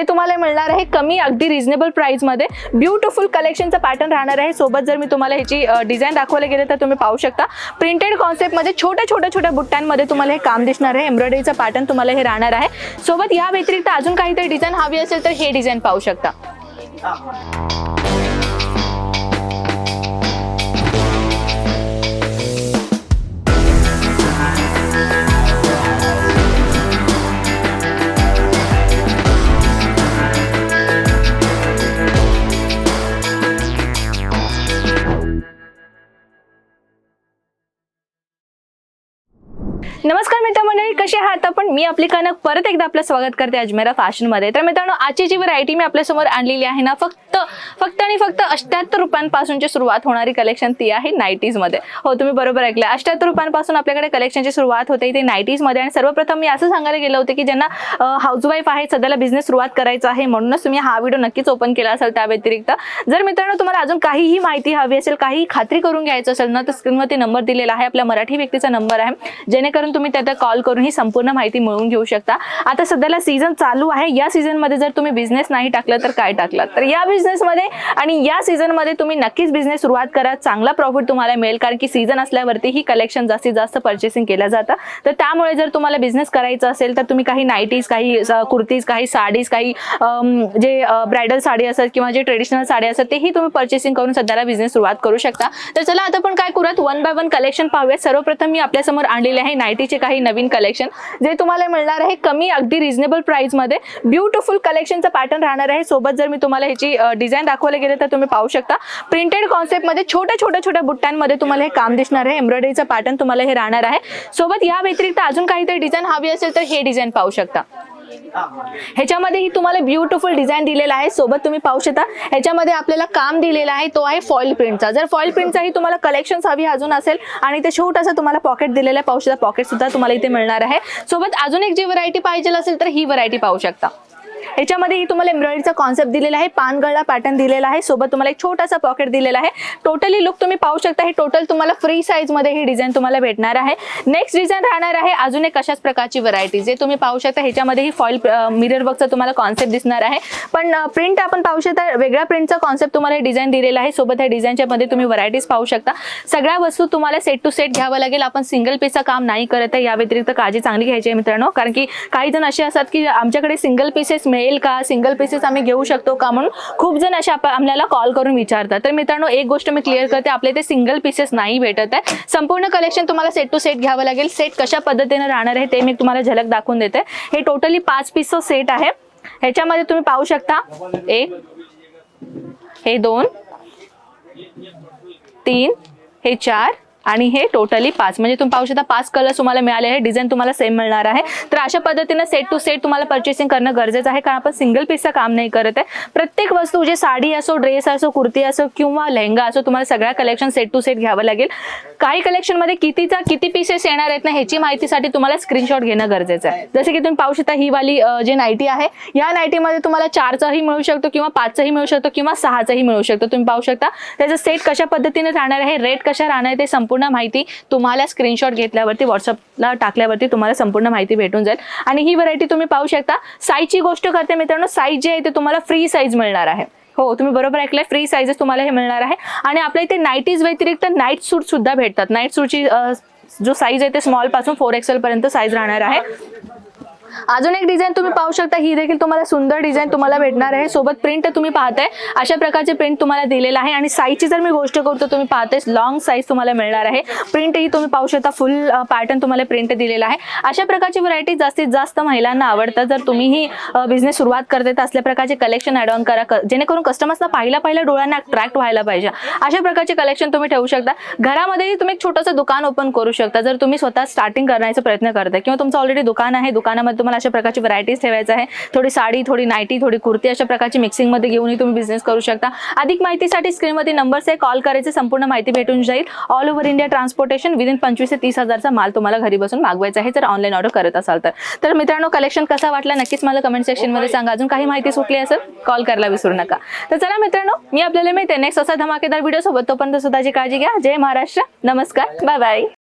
जे तुम्हाला मिळणार आहे कमी अगदी रिझनेबल प्राइसमध्ये ब्युटिफुल कलेक्शनचं पॅटर्न राहणार आहे. सोबत जर मी तुम्हाला ह्याची डिझाईन दाखवायला गेले तर तुम्ही पाहू शकता. प्रिंटेड कॉन्सेप्टमध्ये छोट्या छोट्या छोट्या बुट्ट्यांमध्ये तुम्हाला हे काम दिसणार आहे. एम्ब्रॉयडरीचं पॅटर्न तुम्हाला हे राहणार आहे. सोबत या व्यतिरिक्त अजून काहीतरी डिझाईन हवी असेल तर हे डिझाईन पाहू शकता. नमस्कार मित्रमंडळी कसे आहात आपण? मी आपली कनक परत एकदा आपलं स्वागत करते अजमेरा फॅशनमध्ये. तर मित्रांनो आजची जी व्हरायटी मी आपल्यासमोर आणलेली आहे ना फक्त फक्त आणि फक्त अष्ट्याहत्तर रुपयांपासूनची सुरुवात होणारी कलेक्शन ती आहे नाईटीजमध्ये. हो तुम्ही बरोबर ऐकलं. अष्ट्याहत्तर रुपयांपासून आपल्याकडे कलेक्शनची सुरुवात होते ती नाईटीजमध्ये. आणि सर्वप्रथम मी असं सांगायला गेलं होतं की ज्यांना हाऊसवाईफ आहे सध्याला बिझनेस सुरुवात करायचा आहे म्हणूनच तुम्ही हा व्हिडिओ नक्कीच ओपन केला असेल त्या व्यतिरिक्त. जर मित्रांनो तुम्हाला अजून काहीही माहिती हवी असेल काही खात्री करून घ्यायचं असेल ना तर स्क्रीनवरती नंबर दिलेला आहे. आपल्या मराठी व्यक्तीचा नंबर आहे. जेणेकरून तुम्ही त्यात कॉल करून ही संपूर्ण माहिती मिळवून घेऊ शकता. आता सध्याला सीझन चालू आहे. या सीझनमध्ये जर तुम्ही बिझनेस नाही टाकला तर काय टाकलं? तर या बिझनेसमध्ये आणि या सीझनमध्ये तुम्ही नक्कीच बिझनेस सुरुवात करा. चांगला प्रॉफिट तुम्हाला मिळेल कारण की सीझन असल्यावरती ही कलेक्शन जास्तीत जास्त परचेसिंग केलं जातं. तर त्यामुळे जर तुम्हाला बिझनेस करायचा असेल तर तुम्ही काही नाईटीज काही कुर्तीज काही साडीज काही जे ब्रायडल साडी असतात किंवा जे ट्रेडिशनल साडी असतात तेही तुम्ही परचेसिंग करून सध्याला बिझनेस सुरुवात करू शकता. तर चला आता आपण काय करूयात? वन बाय वन कलेक्शन पाहूयात. सर्वप्रथम मी आपल्यासमोर आणलेले आहे नाईटीचे काही नवीन कलेक्शन जे तुम्हाला मिळणार आहे कमी अगदी रिझनेबल प्राइसमध्ये ब्युटिफुल कलेक्शनचं पॅटर्न राहणार आहे. सोबत जर मी तुम्हाला ह्याची डिझाईन दाखवायला गेले तर तुम्ही पाहू शकता. प्रिंटेड कॉन्सेप्टमध्ये छोट्या छोट्या छोट्या बुट्ट्यांमध्ये तुम्हाला हे काम दिसणार आहे. एम्ब्रॉयडरीचं पॅटर्न तुम्हाला हे राहणार आहे. सोबत या व्यतिरिक्त अजून काहीतरी डिझाईन हवी असेल तर हे डिझाईन पाहू शकता. ह्याच्यामध्येही तुम्हाला ब्युटिफुल डिझाईन दिलेला आहे. सोबत तुम्ही पाहू शकता. ह्याच्यामध्ये आपल्याला काम दिलेला आहे. तो आहे फॉईल प्रिंटचा जर फॉईल प्रिंटचाही तुम्हाला कलेक्शन हवी अजून असेल आणि ते छोटासा तुम्हाला पॉकेट दिलेलं आहे पाहू शकता. पॉकेट सुद्धा तुम्हाला इथे मिळणार आहे. सोबत अजून एक जी व्हरायटी पाहिजे असेल तर ही व्हरायटी पाहू शकता. याच्यामध्ये तुम्हाला एम्ब्रॉयडरीचा कॉन्सेप्ट दिलेला आहे पानगळा पॅटर्न दिलेला आहे सोबत तुम्हाला एक छोटासा पॉकेट दिलेला आहे. टोटली लुक तुम्ही पाहू शकता हे टोटल तुम्हाला फ्री साईजमध्ये ही डिझाईन तुम्हाला भेटणार आहे. नेक्स्ट डिझाईन राहणार आहे अजून एक अशाच प्रकारची व्हरायटी जे तुम्ही पाहू शकता ह्याच्यामध्ये ही फॉईल मिरर वर्कचा तुम्हाला कॉन्सेप्ट दिसणार आहे. पण प्रिंट आपण पाहू शकता वेगळ्या प्रिंटचा कॉन्सेप्ट तुम्हाला डिझाईन दिलेला आहे. सोबत ह्या डिझाईनच्या मध्ये तुम्ही व्हरायटीज पाहू शकता. सगळ्या वस्तू तुम्हाला सेट टू सेट घ्यावं लागेल. आपण सिंगल पीसचं काम नाही करत आहे. या व्यतिरिक्त काळजी चांगली घ्यायची आहे मित्रांनो. कारण की काही जण असे असतात की आमच्याकडे सिंगल पीसेस मिळेल का? सिंगल पीसेस आम्ही घेऊ शकतो का म्हणून? खूप जण अशा आपल्याला कॉल करून विचारतात. तर मित्रांनो एक गोष्ट मी क्लिअर करते आपल्या इथे सिंगल पीसेस नाही भेटत आहे. संपूर्ण कलेक्शन तुम्हाला सेट टू सेट घ्यावं लागेल. सेट कशा पद्धतीने राहणार आहे ते मी तुम्हाला झलक दाखवून देते. हे टोटली पाच पीसचं सेट आहे. ह्याच्यामध्ये तुम्ही पाहू शकता. एक हे दोन तीन हे चार आणि हे टोटली पाच म्हणजे तुम्ही पाहू शकता पाच कलर तुम्हाला मिळाले आहे डिझाईन तुम्हाला सेम मिळणार आहे. तर अशा पद्धतीने सेट टू सेट तुम्हाला परचेसिंग करणं गरजेचं आहे कारण आपण सिंगल पीसचं काम नाही करत आहे. प्रत्येक वस्तू जे साडी असो ड्रेस असो कुर्ती असो किंवा लेहंगा असो तुम्हाला सगळ्या कलेक्शन सेट टू सेट घ्यावं लागेल. काही कलेक्शनमध्ये कितीचा किती पीसेस येणार आहेत ना ह्याची माहितीसाठी तुम्हाला स्क्रीनशॉट घेणं गरजेचं आहे. जसे की तुम्ही पाहू शकता ही वाली जे जी नाईटी आहे या नाईटीमध्ये तुम्हाला चारचाही मिळू शकतो किंवा पाचचाही मिळू शकतो किंवा सहाचाही मिळू शकतो. तुम्ही पाहू शकता त्याचं सेट कशा पद्धतीने राहणार आहे रेट कशा राहणार आहे ते संपूर्ण माहिती तुम्हाला स्क्रीनशॉट घेतल्यावरती व्हॉट्सअपला टाकल्यावरती तुम्हाला संपूर्ण माहिती भेटून जाईल. आणि ही व्हरायटी तुम्ही पाहू शकता. साईजची गोष्ट करते मित्रांनो साईज जे आहे ते तुम्हाला फ्री साईज मिळणार आहे. हो तुम्ही बरोबर ऐकलंय फ्री साईजेस तुम्हाला हे मिळणार आहे. आणि आपल्या इथे नाईटीज व्यतिरिक्त नाईट सूट सुद्धा भेटतात. नाईट सूटची जो साईज आहे ते स्मॉलपासून फोर एक्सेल पर्यंत साईज राहणार आहे. अजून एक डिझाईन तुम्ही पाहू शकता. ही देखील तुम्हाला सुंदर डिझाईन तुम्हाला भेटणार आहे. सोबत प्रिंट तुम्ही पाहताय. अशा प्रकारचे प्रिंट तुम्हाला दिलेलं आहे. आणि साईजची जर मी गोष्ट करतो तुम्ही पाहताय लॉंग साईज तुम्हाला मिळणार आहे. प्रिंट ही तुम्ही पाहू शकता. फुल पॅटर्न तुम्हाला प्रिंट दिलेला आहे. अशा प्रकारची व्हरायटी जास्तीत जास्त महिलांना आवडतात जर तुम्हीही बिझनेस सुरुवात करते तर असल्या प्रकारचे कलेक्शन ॲड ऑन करा. जेणेकरून कस्टमर्सना पाहिला पहिल्या डोळ्यांना अट्रॅक्ट व्हायला पाहिजे. अशा प्रकारचे कलेक्शन तुम्ही ठेवू शकता. घरामध्येही तुम्ही एक छोटंसं दुकान ओपन करू शकता. जर तुम्ही स्वतः स्टार्टिंग करण्याचा प्रयत्न करताय किंवा तुमचं ऑलरेडी दुकान आहे दुकानामध्ये तुम्हाला अशा प्रकारची व्हरायटीज ठेवायचं आहे. थोडी साडी थोडी नाईटी थोडी कुर्ती अशा प्रकारची मिक्सिंगमध्ये घेऊनही तुम्ही बिझनेस करू शकता. अधिक माहितीसाठी स्क्रीनमध्ये नंबर्स आहे कॉल करायचे संपूर्ण माहिती भेटून जाईल. All over India transportation within पंचवीस ते तीस हजारचा माल तुम्हाला घरी बसून मागवायचा आहे जर ऑनलाईन ऑर्डर करत असाल तर. तर मित्रांनो कलेक्शन कसा वाटला? नक्कीच मला कमेंट सेक्शनमध्ये सांगा. अजून काही माहिती सुटली असेल कॉल करायला विसरू नका. तर चला मित्रांनो मी आपल्याला मिळते. नेक्स्ट असा धमाकेदार व्हिडिओ सोबत. तोपर्यंत स्वतःची काळजी घ्या. जय महाराष्ट्र. नमस्कार. Bye bye